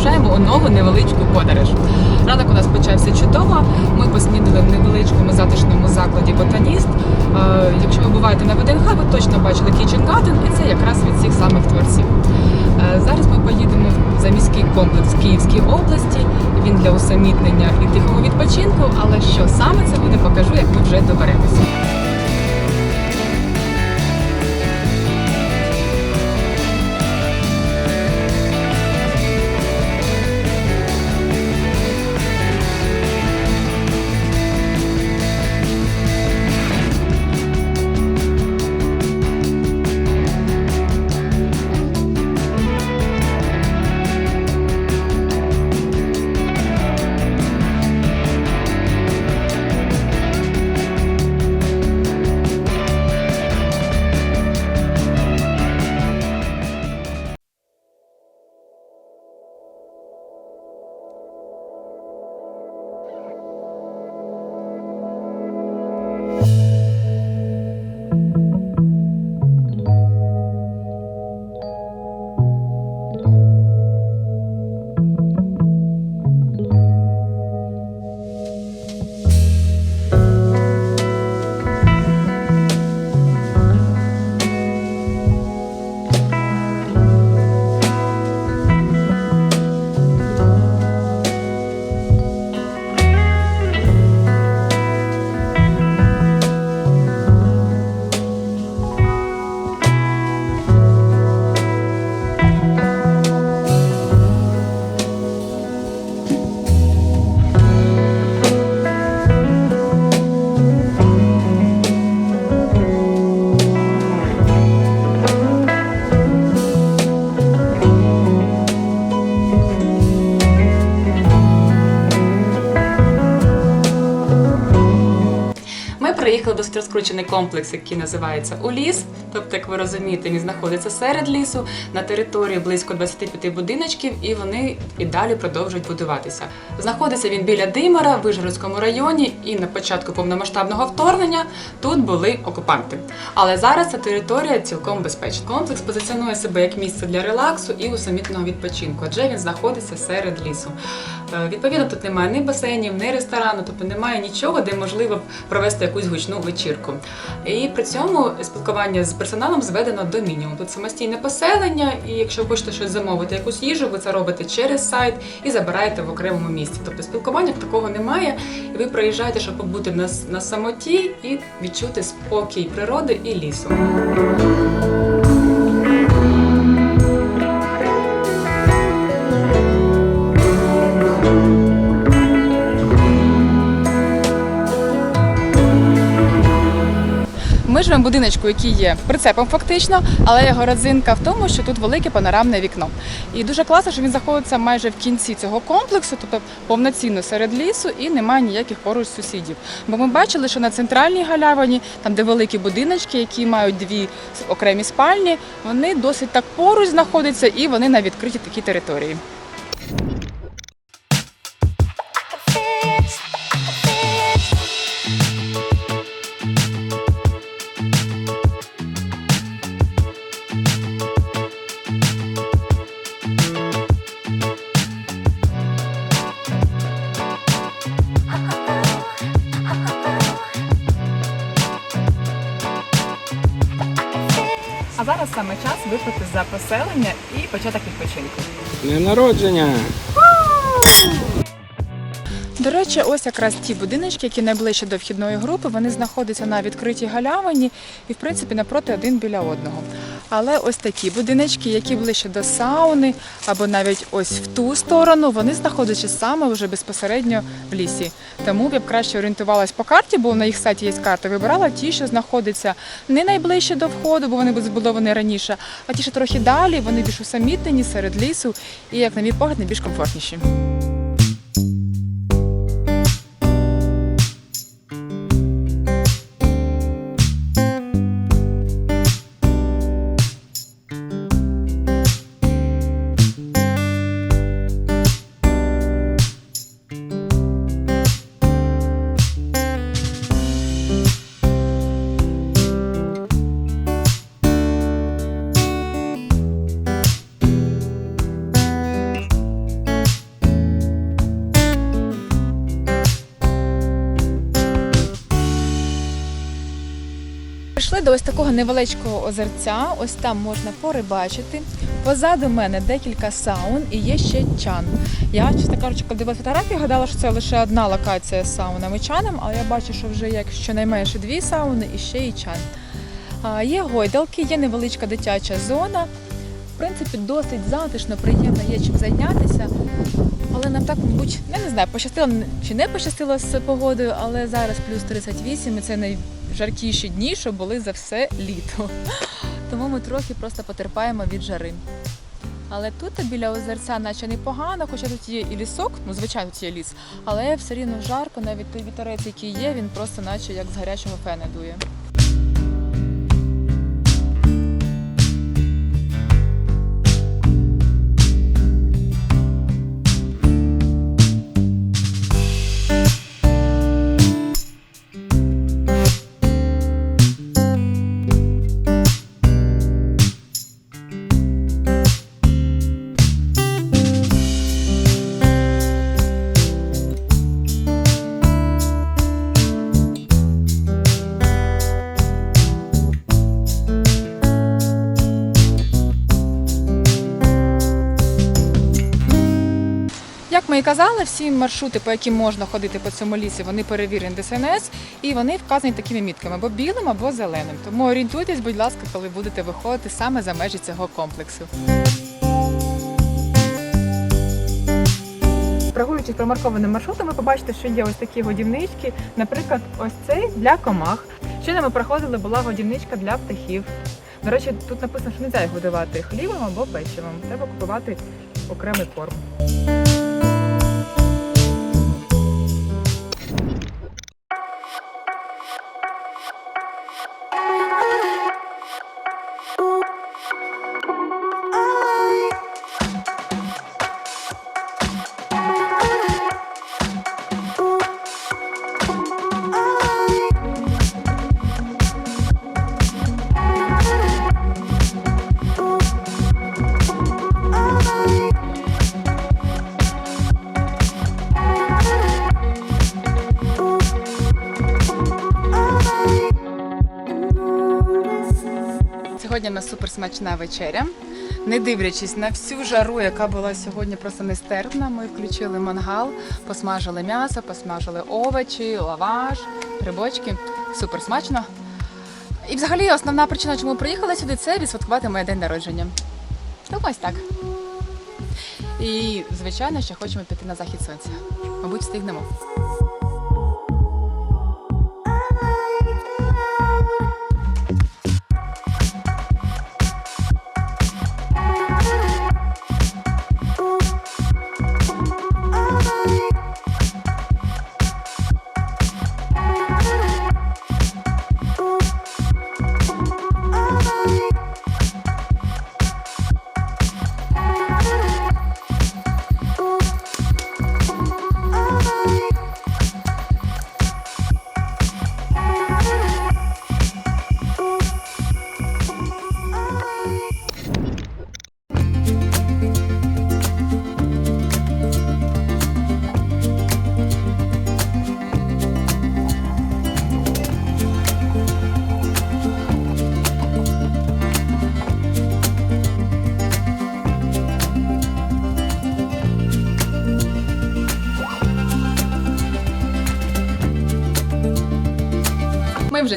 вирушаємо у нову невеличку подорож. Ранок у нас почався чудово. Ми поснідали в невеличкому затишному закладі Ботаніст. Е, Якщо ви буваєте на ВДНХ, ви точно бачили Kitchen Garden, і це якраз від цих самих творців. Е, Зараз ми поїдемо в заміський комплекс в Київській області. Він для усамітнення і тихого відпочинку. Але що саме це буде, покажу, як ми вже доберемося. В досить розкручений комплекс, який називається Уліс. Тобто, як ви розумієте, він знаходиться серед лісу на території близько 25 будиночків, і вони і далі продовжують будуватися. Знаходиться він біля Димера в Вижгородському районі, і на початку повномасштабного вторгнення тут були окупанти. Але зараз ця територія цілком безпечна. Комплекс позиціонує себе як місце для релаксу і усамітного відпочинку, адже він знаходиться серед лісу. Е, Відповідно, тут немає ні басейнів, ні ресторану, тобто немає нічого, де можливо провести якусь гучну вечірку. І при цьому спілкування з персоналом зведено до мінімуму. Тут самостійне поселення, і якщо хочете щось замовити, якусь їжу, ви це робите через сайт і забираєте в окремому місці. Тобто спілкування такого немає, і ви приїжджаєте, щоб побути на, на самоті і відчути спокій природи і лісу. Ми живемо в будиночку, який є прицепом фактично, але його родзинка в тому, що тут велике панорамне вікно. І дуже класно, що він знаходиться майже в кінці цього комплексу, тобто повноцінно серед лісу, і немає ніяких поруч сусідів. Бо ми бачили, що на центральній галявині, там де великі будиночки, які мають дві окремі спальні, вони досить так поруч знаходяться і вони на відкритій такій території. Поселення і початок відпочинку. Днем народження! До речі, ось якраз ті будиночки, які найближче до вхідної групи, вони знаходяться на відкритій галявині і, в принципі, напроти один біля одного. Але ось такі будиночки, які ближче до сауни, або навіть ось в ту сторону, вони знаходяться саме вже безпосередньо в лісі. Тому я б краще орієнтувалась по карті, бо на їх сайті є карта. Вибирала ті, що знаходяться не найближче до входу, бо вони були збудовані раніше, а ті, що трохи далі, вони більш усамітнені серед лісу і, як на мій погляд, найбільш комфортніші. Прийшли до ось такого невеличкого озерця. Ось там можна порибачити. Позаду мене декілька саун і є ще чан. Я, чесно кажучи, коли дивилася фотографії, гадала, що це лише одна локація з саунами чаном, але я бачу, що вже є щонайменше дві сауни і ще і чан. А, Є гойдалки, є невеличка дитяча зона. В принципі, досить затишно, приємно, є чим зайнятися. Але нам так, мабуть, я не знаю, пощастило чи не пощастило з погодою, але зараз плюс 38 і це найжаркіші дні, що були за все літо. Тому ми трохи просто потерпаємо від жари. Але тут біля озерця наче непогано, хоча тут є і лісок, ну звичайно тут є ліс, але все рівно жарко, навіть той вітерець, який є, він просто наче як з гарячого фена дує. І казали, всі маршрути, по яким можна ходити по цьому лісі, вони перевірені ДСНС і вони вказані такими мітками або білим, або зеленим. Тому орієнтуйтесь, будь ласка, коли будете виходити саме за межі цього комплексу. Прогулюючись промаркованим маршрутом, ви побачите, що є ось такі годівнички. Наприклад, ось цей для комах. Щойно ми проходили, була годівничка для птахів. До речі, тут написано, що не можна їх годувати хлібом або печивом. Треба купувати окремий корм. Суперсмачна вечеря. Не дивлячись на всю жару, яка була сьогодні просто нестерпна, ми включили мангал, посмажили м'ясо, посмажили овочі, лаваш, грибочки. Супер смачно. І взагалі основна причина, чому приїхала сюди, це відсвяткувати моє день народження. Тому ось так. І, звичайно, ще хочемо піти на захід сонця. Мабуть, встигнемо.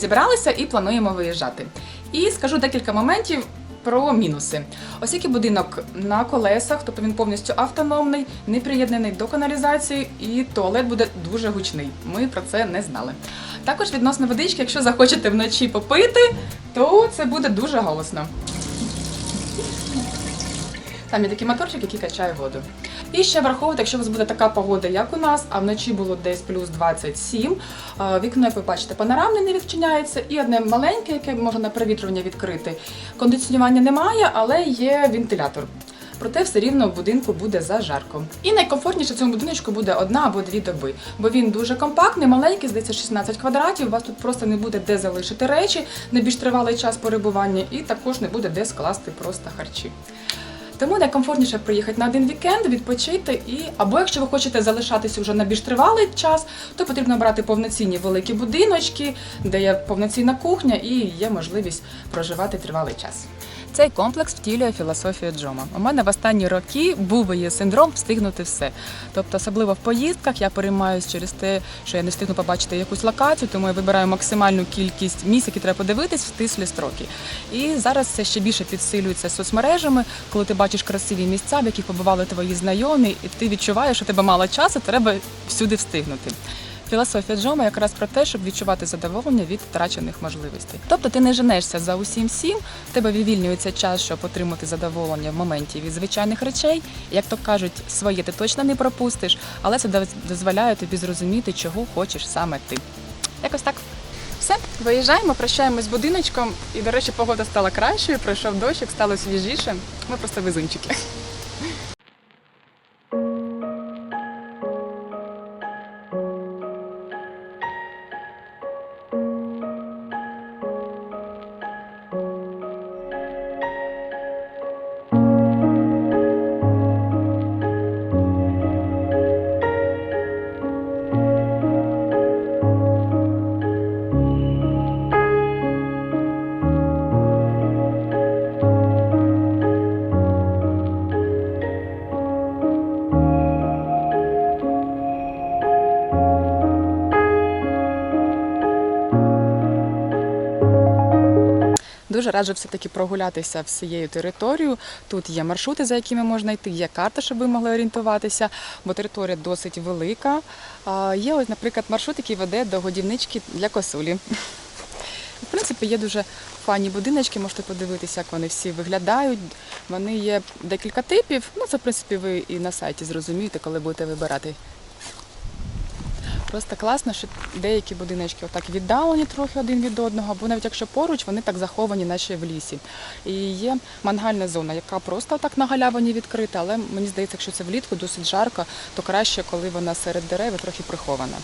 Зібралися і плануємо виїжджати. І скажу декілька моментів. Про мінуси. Ось який будинок на колесах, тобто він повністю автономний, не приєднаний до каналізації, і туалет буде дуже гучний. Ми про це не знали. Також відносно водички, якщо захочете вночі попити, то це буде дуже голосно. Там є такий моторчик, який качає воду. І ще враховувати, якщо у вас буде така погода, як у нас, а вночі було десь плюс 27, е, вікно, як ви бачите, панорамне не відчиняється, і одне маленьке, яке можна на провітрювання відкрити. Кондиціонування немає, але є вентилятор. Проте все рівно в будинку буде зажарко. І найкомфортніше в цьому будиночку буде одна або дві доби, бо він дуже компактний, маленький, здається, 16 квадратів. У вас тут просто не буде де залишити речі на більш тривалий час перебування, і також не буде де скласти просто харчі. Тому найкомфортніше приїхати на один вікенд, відпочити і або якщо ви хочете залишатися вже на більш тривалий час, то потрібно брати повноцінні великі будиночки, де є повноцінна кухня і є можливість проживати тривалий час. Цей комплекс втілює філософію Джома. У мене в останні роки був є синдром встигнути все. Тобто, особливо в поїздках, я переймаюсь через те, що я не встигну побачити якусь локацію, тому я вибираю максимальну кількість місць, які треба подивитись в стислі строки. І зараз це ще більше підсилюється соцмережами, коли ти бачиш красиві місця, в яких побували твої знайомі, і ти відчуваєш, що тебе мало часу, треба всюди встигнути. Філософія Джома якраз про те, щоб відчувати задоволення від втрачених можливостей. Тобто ти не женешся за усім всім, в тебе вивільнюється час, щоб отримати задоволення в моменті від звичайних речей. Як то кажуть, своє ти точно не пропустиш, але це дозволяє тобі зрозуміти, чого хочеш саме ти. Якось так. Все, виїжджаємо, прощаємось з будиночком. І, до речі, погода стала кращою, пройшов дощик, стало свіжіше. Ми просто везунчики. Дуже раджу все-таки прогулятися всією територією. Тут є маршрути, за якими можна йти, є карта, щоб ви могли орієнтуватися, бо територія досить велика. Є, ось, наприклад, маршрут, який веде до годівнички для косулі. В принципі, є дуже файні будиночки, можете подивитися, як вони всі виглядають. Вони є декілька типів. Ну, це, в принципі, ви і на сайті зрозумієте, коли будете вибирати. Просто класно, що деякі будиночки отак віддалені трохи один від одного, або навіть якщо поруч, вони так заховані, наче в лісі. І є мангальна зона, яка просто так на галявині відкрита, але мені здається, якщо це влітку досить жарко, то краще, коли вона серед дерев і трохи прихована.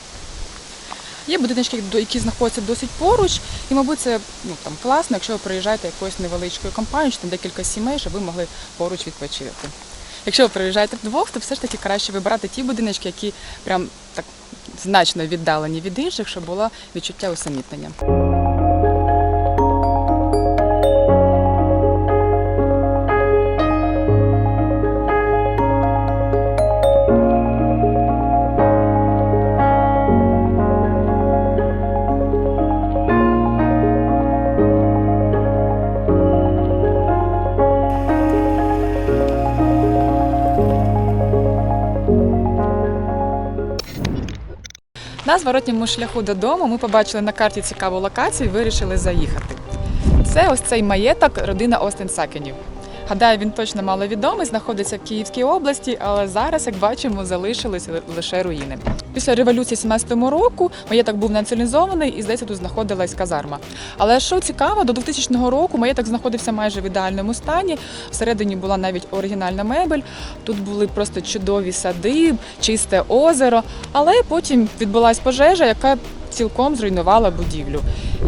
Є будиночки, які знаходяться досить поруч, і, мабуть, це ну, там, класно, якщо ви приїжджаєте якоюсь невеличкою компанією, чи там декілька сімей, щоб ви могли поруч відпочити. Якщо ви приїжджаєте вдвох, то все ж таки краще вибирати ті будиночки, які прям так значно віддалені від інших, щоб було відчуття усамітнення. На зворотньому шляху додому ми побачили на карті цікаву локацію і вирішили заїхати. Це ось цей маєток родина Остен Сакенів. Гадаю, він точно маловідомий, знаходиться в Київській області, але зараз, як бачимо, залишилися лише руїни. Після революції 17-му року маєток був націоналізований і здається, тут знаходилась казарма. Але що цікаво, до 2000 року маєток знаходився майже в ідеальному стані. Всередині була навіть оригінальна мебель. Тут були просто чудові сади, чисте озеро. Але потім відбулася пожежа, яка цілком зруйнувала будівлю.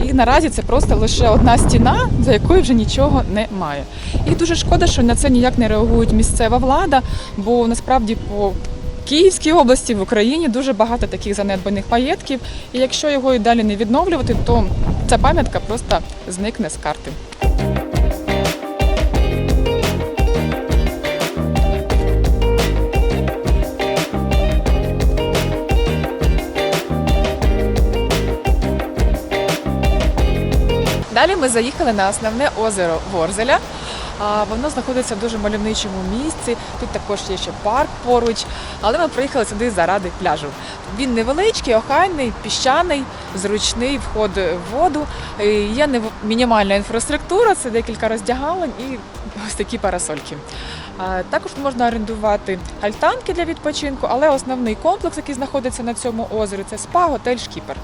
І наразі це просто лише одна стіна, за якою вже нічого немає. І дуже шкода, що на це ніяк не реагують місцева влада, бо насправді по Київській області в Україні дуже багато таких занедбаних маєтків. І якщо його і далі не відновлювати, то ця пам'ятка просто зникне з карти. Далі ми заїхали на основне озеро Ворзеля. Воно знаходиться в дуже мальовничому місці. Тут також є ще парк поруч, але ми приїхали сюди заради пляжу. Він невеличкий, охайний, піщаний, зручний вход в воду. Є мінімальна інфраструктура, це декілька роздягалень і ось такі парасольки. Також можна орендувати альтанки для відпочинку, але основний комплекс, який знаходиться на цьому озері, це спа, готель Шкіпер.